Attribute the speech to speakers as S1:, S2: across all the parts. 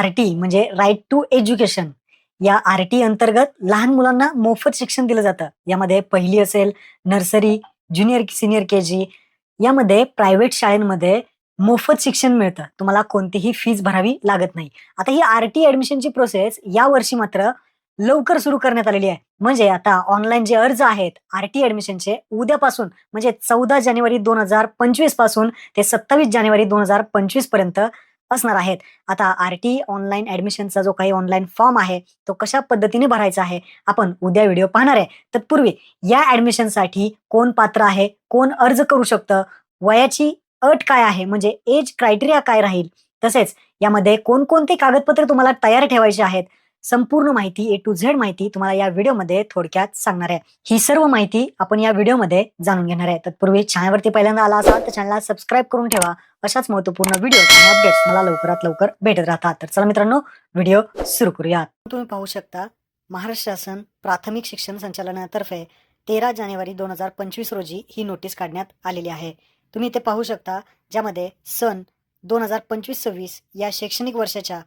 S1: RT म्हणजे right to education या RT अंतर्गत लहान मुलांना मोफत शिक्षण दिलं जातं. यामध्ये पहिली असेल nursery junior senior K G यामध्ये प्रायव्हेट शाळेमध्ये मोफत शिक्षण मिळतं. तुम्हाला कोणतीही फीज भरावी लागत नाही. आता ही आर टी ऍडमिशनची प्रोसेस या वर्षी मात्र लवकर सुरू करण्यात आलेली आहे. म्हणजे आता ऑनलाईन जे अर्ज आहेत आर टी ऍडमिशनचे उद्यापासून म्हणजे चौदा जानेवारी दोन हजार पंचवीसपासून ते सत्तावीस जानेवारी दोन हजार पंचवीसपर्यंत असणार आहेत. आता आर टी ऑनलाईन ऍडमिशनचा जो काही ऑनलाईन फॉर्म आहे तो कशा पद्धतीने भरायचा आहे आपण उद्या व्हिडिओ पाहणार आहे. तत्पूर्वी या ऍडमिशनसाठी कोण पात्र आहे कोण अर्ज करू शकतं वयाची अट काय आहे म्हणजे एज क्रायटेरिया काय राहील तसेच यामध्ये कोणकोणते कागदपत्रे तुम्हाला तयार ठेवायचे आहेत संपूर्ण माहिती ए टू झेड माहिती तुम्हाला या व्हिडिओमध्ये थोडक्यात सांगणार आहे. ही सर्व माहिती आपण या व्हिडिओमध्ये जाणून घेणार आहे. तत्पूर्वी चॅनलवरती पहिल्यांदा आला असाल तर चॅनलला सबस्क्राईब करून ठेवा. अशाच महत्त्वपूर्ण व्हिडिओ आणि अपडेट्स मला लवकरात लवकर भेटत राहतात. तर चला मित्रांनो व्हिडिओ सुरू करूयात. तुम्ही पाहू शकता महाराष्ट्र शासन प्राथमिक शिक्षण संचालनातर्फे तेरा जानेवारी दोन हजार पंचवीस रोजी ही नोटीस काढण्यात आलेली आहे. तुम्ही इथे पाहू शकता ज्यामध्ये सन दोन हजार पंचवीस सव्वीस या शैक्षणिक वर्षाच्या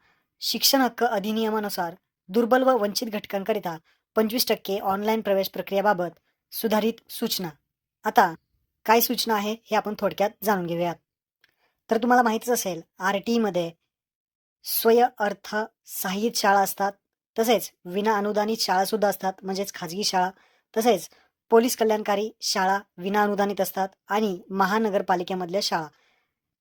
S1: शिक्षण हक्क अधिनियमानुसार दुर्बल व वंचित घटकांकरिता पंचवीस टक्के ऑनलाईन प्रवेश प्रक्रियाबाबत सुधारित सूचना. आता काय सूचना आहे हे आपण थोडक्यात जाणून घेऊयात. तर तुम्हाला माहितीच असेल आर टीमध्ये स्वय अर्थ सहाय्यित शाळा असतात तसेच विना अनुदानित शाळासुद्धा असतात म्हणजेच खाजगी शाळा तसेच पोलीस कल्याणकारी शाळा विना अनुदानित असतात आणि महानगरपालिकेमधल्या शाळा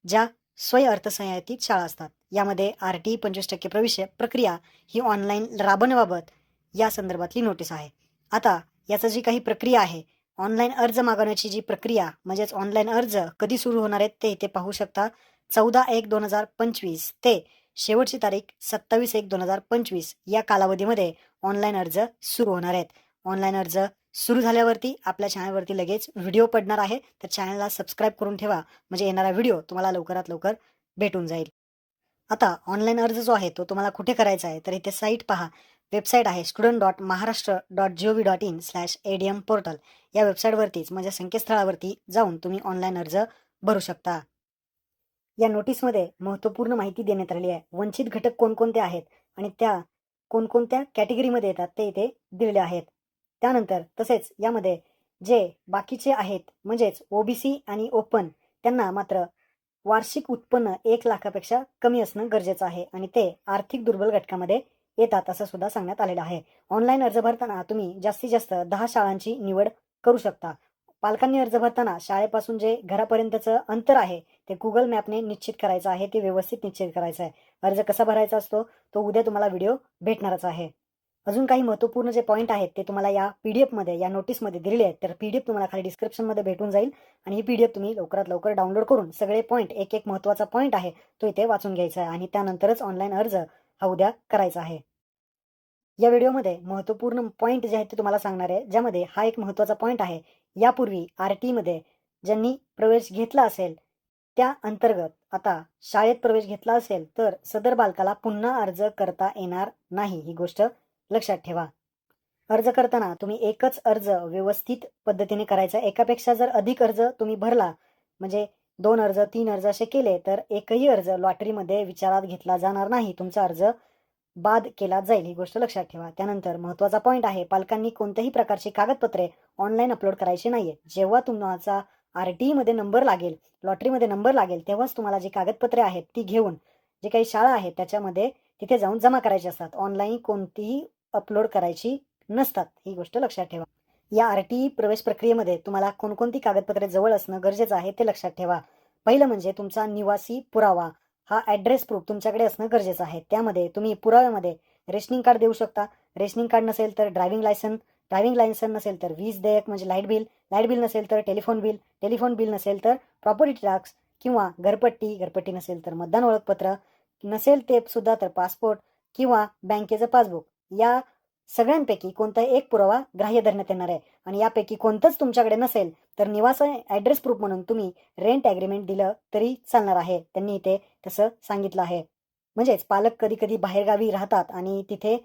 S1: ज्या स्वय अर्थसहाय्यित शाळा असतात. यामध्ये आर टी पंचवीस टक्के प्रवेश प्रक्रिया ही ऑनलाईन राबवण्याबाबत या संदर्भातली नोटीस आहे. आता याचं जी काही प्रक्रिया आहे ऑनलाईन अर्ज मागवण्याची जी प्रक्रिया म्हणजेच ऑनलाईन अर्ज कधी सुरू होणार आहेत ते इथे पाहू शकता. चौदा एक दोन हजार पंचवीस ते शेवटची तारीख सत्तावीस एक दोन हजार पंचवीस या कालावधीमध्ये ऑनलाईन अर्ज सुरू होणार आहेत. ऑनलाईन अर्ज सुरू झाल्यावरती आपल्या चॅनलवरती लगेच व्हिडिओ पडणार आहे. तर चॅनलला सबस्क्राईब करून ठेवा. म्हणजे येणारा व्हिडिओ तुम्हाला लवकरात लवकर भेटून जाईल. आता ऑनलाईन अर्ज जो आहे तो तुम्हाला कुठे करायचा आहे? तर इथे साईट पहा. वेबसाईट आहे student dot Maharashtra dot G O V dot in slash A D M portal या वेबसाईटवरतीच म्हणजे संकेतस्थळावरती जाऊन तुम्ही ऑनलाईन अर्ज भरू शकता. या नोटीसमध्ये महत्त्वपूर्ण माहिती देण्यात आलेली आहे. वंचित घटक कोणकोणते आहेत? आणि त्या कोणकोणत्या कॅटेगरीमध्ये येतात ते इथे दिलेले आहेत. त्यानंतर तसेच यामध्ये जे बाकीचे आहेत म्हणजेच ओबीसी आणि ओपन त्यांना मात्र वार्षिक उत्पन्न एक लाखापेक्षा कमी असणं गरजेचं आहे आणि ते आर्थिक दुर्बल घटकामध्ये येतात असं सुद्धा सांगण्यात आलेलं आहे. ऑनलाईन अर्ज भरताना तुम्ही जास्तीत जास्त दहा शाळांची निवड करू शकता. पालकांनी अर्ज भरताना शाळेपासून जे घरापर्यंतचं अंतर आहे ते गुगल मॅपने निश्चित करायचं आहे ते व्यवस्थित निश्चित करायचं आहे. अर्ज कसा भरायचा असतो तो उद्या तुम्हाला व्हिडिओ भेटणारच आहे. अजून काही महत्त्वपूर्ण जे पॉईंट आहेत ते तुम्हाला या पीडीएफमध्ये या नोटीसमध्ये दिलेले आहेत. तर पीडीएफ तुम्हाला खाली डिस्क्रिप्शनमध्ये भेटून जाईल आणि ही पीडीएफ तुम्ही लवकरात लवकर डाउनलोड करून सगळे पॉईंट एक एक महत्त्वाचा पॉईंट आहे तो इथे वाचून घ्यायचा आहे आणि त्यानंतरच ऑनलाईन अर्ज हा उद्या करायचा आहे. या व्हिडिओमध्ये महत्त्वपूर्ण पॉईंट जे आहेत ते तुम्हाला सांगणार आहे ज्यामध्ये हा एक महत्त्वाचा पॉईंट आहे. यापूर्वी आर टीमध्ये ज्यांनी प्रवेश घेतला असेल त्या अंतर्गत आता शाळेत प्रवेश घेतला असेल तर सदर बालकाला पुन्हा अर्ज करता येणार नाही ही गोष्ट लक्षात ठेवा. अर्ज करताना तुम्ही एकच अर्ज व्यवस्थित पद्धतीने करायचा. एकापेक्षा जर अधिक अर्ज तुम्ही भरला म्हणजे दोन अर्ज तीन अर्ज असे केले तर एकही अर्ज लॉटरीमध्ये विचारात घेतला जाणार नाही. तुमचा अर्ज बाद केला जाईल ही गोष्ट लक्षात ठेवा. त्यानंतर महत्त्वाचा पॉईंट आहे पालकांनी कोणत्याही प्रकारची कागदपत्रे ऑनलाईन अपलोड करायची नाहीये. जेव्हा तुमचा आर टी मध्ये नंबर लागेल लॉटरीमध्ये नंबर लागेल तेव्हाच तुम्हाला जी कागदपत्रे आहेत ती घेऊन जे काही शाळा आहेत त्याच्यामध्ये तिथे जाऊन जमा करायची असतात. ऑनलाईन कोणतीही अपलोड करायची नसतात. ही गोष्ट लक्षात ठेवा. या आर टी प्रवेश प्रक्रियेमध्ये तुम्हाला कोणकोणती कागदपत्रे जवळ असणं गरजेचं आहे ते लक्षात ठेवा. पहिलं म्हणजे तुमचा निवासी पुरावा. हा ॲड्रेस प्रूफ तुमच्याकडे असणं गरजेचं आहे. त्यामध्ये तुम्ही पुराव्यामध्ये रेशनिंग कार्ड देऊ शकता. रेशनिंग कार्ड नसेल तर ड्रायव्हिंग लायसन ड्रायव्हिंग लायसन नसेल तर वीज देयक म्हणजे लाइट बिल लाइट बिल नसेल तर टेलिफोन बिल टेलिफोन बिल नसेल तर प्रॉपर्टी टॅक्स किंवा घरपट्टी घरपट्टी नसेल तर मतदान ओळखपत्र नसेल ते सुद्धा तर पासपोर्ट किंवा बँकेचं पासबुक या सगळ्यांपैकी कोणताही एक पुरावा ग्राह्य धरण्यात येणार आहे. आणि यापैकी कोणतंच तुमच्याकडे नसेल तर निवास ॲड्रेस प्रूफ म्हणून तुम्ही रेंट ॲग्रीमेंट दिलं तरी चालणार आहे. त्यांनी इथे तसं सांगितलं आहे. म्हणजेच पालक कधी कधी बाहेरगावी राहतात आणि तिथे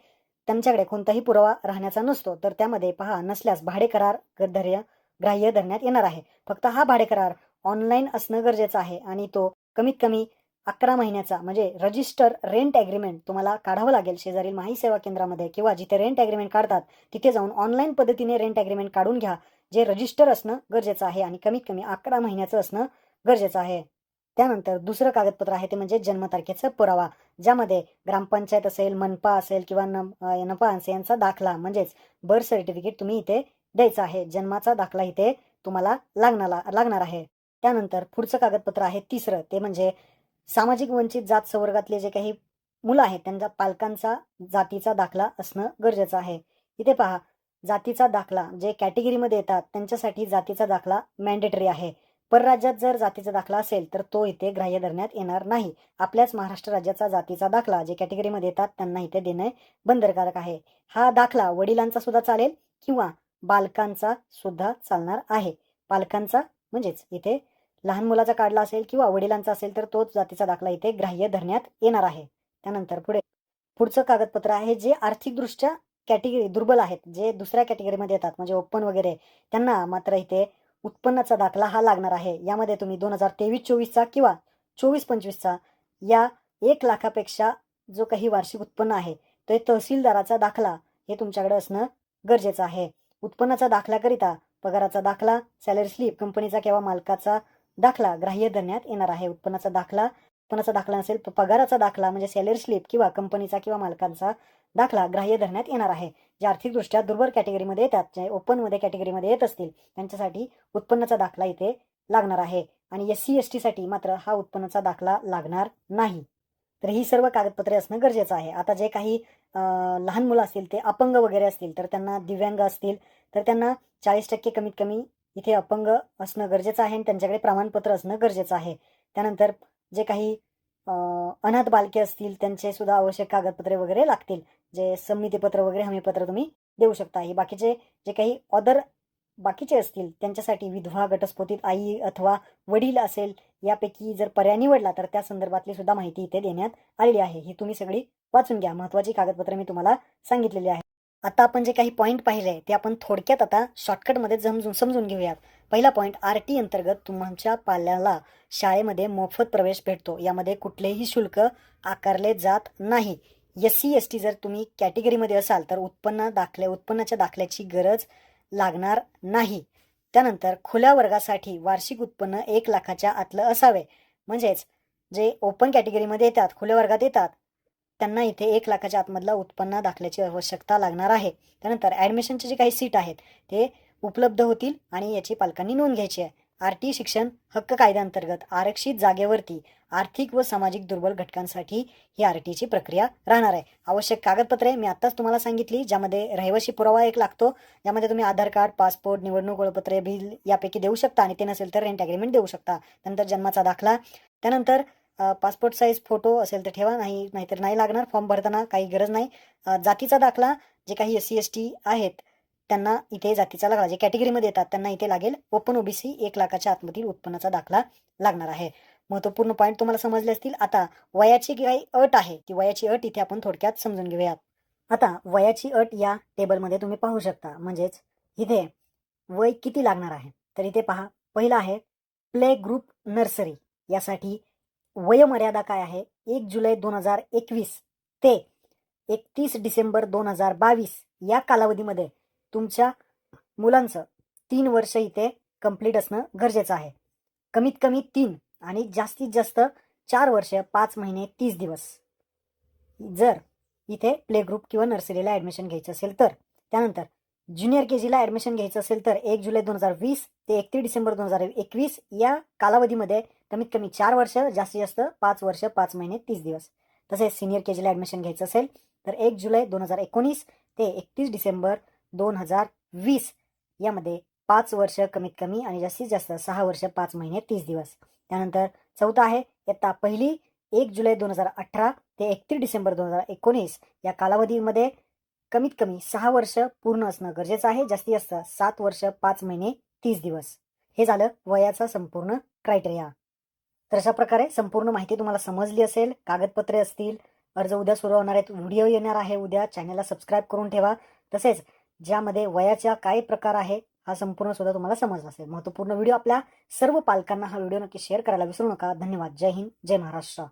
S1: त्यांच्याकडे कोणताही पुरावा राहण्याचा नसतो तर त्यामध्ये पहा नसल्यास भाडे करार धैर्य ग्राह्य धरण्यात येणार आहे. फक्त हा भाडे करार ऑनलाईन असणं गरजेचं आहे आणि तो कमीत कमी अकरा महिन्याचा म्हणजे रजिस्टर रेंट ॲग्रीमेंट तुम्हाला काढावं लागेल शेजारील माही सेवा केंद्रामध्ये किंवा जिथे रेंट ॲग्रीमेंट काढतात तिथे जाऊन ऑनलाईन पद्धतीने रेंट ॲग्रीमेंट काढून घ्या. जे रजिस्टर असणं गरजेचं आहे आणि कमीत कमी अकरा महिन्याचं असणं गरजेचं आहे. त्यानंतर दुसरं कागदपत्र आहे ते म्हणजे जन्मतारखेचा पुरावा ज्यामध्ये ग्रामपंचायत असेल मनपा असेल किंवा नम नपा असेल यांचा दाखला म्हणजेच बर्थ सर्टिफिकेट तुम्ही इथे द्यायचा आहे. जन्माचा दाखला इथे तुम्हाला लागणार लागणार आहे. त्यानंतर पुढचं कागदपत्र आहे तिसरं ते म्हणजे सामाजिक वंचित जात संवर्गातले जे काही मुलं आहेत त्यांच्या पालकांचा जातीचा दाखला असणं गरजेचं आहे. इथे पहा जातीचा दाखला जे कॅटेगरीमध्ये येतात त्यांच्यासाठी जातीचा दाखला मॅन्डेटरी आहे. परराज्यात जर जातीचा दाखला असेल तर तो इथे ग्राह्य धरण्यात येणार नाही. आपल्याच महाराष्ट्र राज्याचा जातीचा दाखला जे कॅटेगरीमध्ये येतात त्यांना इथे देणे बंधनकारक आहे. हा दाखला वडिलांचा सुद्धा चालेल किंवा बालकांचा सुद्धा चालणार आहे. पालकांचा म्हणजेच इथे लहान मुलाचा काढला असेल किंवा वडिलांचा असेल तर तोच जातीचा दाखला इथे ग्राह्य धरण्यात येणार आहे. त्यानंतर पुढे पुढचं कागदपत्र आहे जे आर्थिकदृष्ट्या कॅटेगरी दुर्बल आहेत जे दुसऱ्या कॅटेगरीमध्ये येतात म्हणजे ओपन वगैरे त्यांना मात्र इथे उत्पन्नाचा दाखला हा लागणार आहे. यामध्ये तुम्ही दोन हजार तेवीस चोवीसचा किंवा चोवीस पंचवीसचा या एक लाखापेक्षा जो काही वार्षिक उत्पन्न आहे ते तहसीलदाराचा दाखला हे तुमच्याकडे असणं गरजेचं आहे. उत्पन्नाचा दाखल्याकरिता पगाराचा दाखला सॅलरी स्लिप कंपनीचा किंवा मालकाचा दाखला ग्राह्य धरण्यात येणार आहे. उत्पन्नाचा दाखला उत्पन्नाचा दाखला नसेल तर पगाराचा दाखला म्हणजे सॅलरी स्लिप किंवा कंपनीचा किंवा मालकांचा दाखला ग्राह्य धरण्यात येणार आहे. जे आर्थिकदृष्ट्या दुर्बल कॅटेगरीमध्ये येतात जे ओपनमध्ये कॅटेगरीमध्ये येत असतील त्यांच्यासाठी उत्पन्नाचा दाखला इथे लागणार आहे. आणि एस सी एस टीसाठी मात्र हा उत्पन्नाचा दाखला लागणार नाही. तर ही सर्व कागदपत्रे असणं गरजेचं आहे. आता जे काही लहान मुलं असतील ते अपंग वगैरे असतील तर त्यांना दिव्यांग असतील तर त्यांना चाळीस टक्के कमीत कमी इथे अपंग असणं गरजेचं आहे आणि त्यांच्याकडे प्रमाणपत्र असणं गरजेचं आहे. त्यानंतर जे काही अनाथ बालके असतील त्यांचे सुद्धा आवश्यक कागदपत्रे वगैरे लागतील. जे संमतीपत्र वगैरे हमीपत्र तुम्ही देऊ शकता. हे बाकीचे जे काही ऑदर बाकीचे असतील त्यांच्यासाठी विधवा घटस्फोटित आई अथवा वडील असेल यापैकी जर पर्याय निवडला तर त्या संदर्भातली सुद्धा माहिती इथे देण्यात आलेली आहे. ही तुम्ही सगळी वाचून घ्या. महत्वाची कागदपत्रे मी तुम्हाला सांगितलेली आहे. आता आपण जे काही पॉईंट पाहिले ते आपण थोडक्यात आता शॉर्टकटमध्ये समजून समजून घेऊयात. पहिला पॉईंट आर टी अंतर्गत तुमच्या पाल्याला शाळेमध्ये मोफत प्रवेश भेटतो. यामध्ये कुठलेही शुल्क आकारले जात नाही. एस सी एस टी जर तुम्ही कॅटेगरीमध्ये असाल तर उत्पन्न दाखले उत्पन्नाच्या दाखल्याची गरज लागणार नाही. त्यानंतर खुल्या वर्गासाठी वार्षिक उत्पन्न एक लाखाच्या आतलं असावे. म्हणजेच जे ओपन कॅटेगरीमध्ये येतात खुल्या वर्गात येतात त्यांना इथे एक लाखाच्या आतमधला उत्पन्न दाखल्याची आवश्यकता लागणार आहे. त्यानंतर ॲडमिशनचे जे काही सीट आहेत ते उपलब्ध होतील आणि याची पालकांनी नोंद घ्यायची आहे. आर टी शिक्षण हक्क कायद्याअंतर्गत आरक्षित जागेवरती आर्थिक व सामाजिक दुर्बल घटकांसाठी ही आर टीची प्रक्रिया राहणार आहे. आवश्यक कागदपत्रे मी आत्ताच तुम्हाला सांगितली ज्यामध्ये रहिवाशी पुरावा एक लागतो. ज्यामध्ये तुम्ही आधार कार्ड पासपोर्ट निवडणूक ओळखपत्रे बिल यापैकी देऊ शकता आणि ते नसेल तर रेंट ॲग्रीमेंट देऊ शकता. त्यानंतर जन्माचा दाखला. त्यानंतर पासपोर्ट साईज फोटो असेल तर ठेवा नाही नाहीतर नाही लागणार. फॉर्म भरताना काही गरज नाही. जातीचा दाखला जे काही एस सी एस टी आहेत त्यांना इथे जातीचा लागला जे कॅटेगरीमध्ये येतात त्यांना इथे लागेल. ओपन ओबीसी एक लाखाच्या आतमधील उत्पन्नाचा दाखला लागणार आहे. महत्त्वपूर्ण पॉईंट तुम्हाला समजले असतील. आता वयाची काही अट आहे. ती वयाची अट इथे आपण थोडक्यात समजून घेऊयात. आता वयाची अट या टेबलमध्ये तुम्ही पाहू शकता. म्हणजेच इथे वय किती लागणार आहे? तर इथे पहा. पहिलं आहे प्ले ग्रुप नर्सरी. यासाठी वयोमर्यादा काय आहे? एक जुलै दोन हजार एकवीस ते एकतीस डिसेंबर दोन हजार बावीस या कालावधीमध्ये तुमच्या मुलांचं तीन वर्ष इथे कंप्लीट असणं गरजेचं आहे. कमीत कमी तीन आणि जास्तीत जास्त चार वर्ष पाच महिने तीस दिवस. जर इथे प्ले ग्रुप किंवा नर्सरीला ॲडमिशन घ्यायचं असेल तर त्यानंतर ज्युनियर के जीला ॲडमिशन घ्यायचं असेल तर एक जुलै दोन हजार वीस ते एकतीस डिसेंबर दोन हजार एकवीस या कालावधीमध्ये कमीत कमी चार वर्ष जास्तीत जास्त पाच वर्ष पाच महिने तीस दिवस. तसेच सिनियर के जीला ॲडमिशन घ्यायचं असेल तर एक जुलै दोन हजार एकोणीस ते एकतीस डिसेंबर दोन हजार वीस यामध्ये पाच वर्ष कमीत कमी आणि जास्तीत जास्त सहा वर्ष पाच महिने तीस दिवस. त्यानंतर चौथा आहे इयत्ता पहिली एक जुलै दोन हजार अठरा ते एकतीस डिसेंबर दोन हजार एकोणीस या कालावधीमध्ये कमीत कमी सहा वर्ष पूर्ण असणं गरजेचं आहे. जास्तीत जास्त सात वर्ष पाच महिने तीस दिवस. हे झालं वयाचा संपूर्ण क्रायटेरिया तर अशा प्रकारे संपूर्ण माहिती तुम्हाला समजली असेल कागदपत्रे असतील अर्ज उद्या सुरू होणार आहेत व्हिडिओ येणार आहे उद्या चॅनलला सबस्क्राईब करून ठेवा. तसेच ज्यामध्ये वयाच्या काय प्रकार आहे हा संपूर्ण सुद्धा तुम्हाला समजला असेल. महत्त्वपूर्ण व्हिडिओ आपल्या सर्व पालकांना हा व्हिडिओ नक्की शेअर करायला विसरू नका. धन्यवाद. जय हिंद. जय महाराष्ट्र.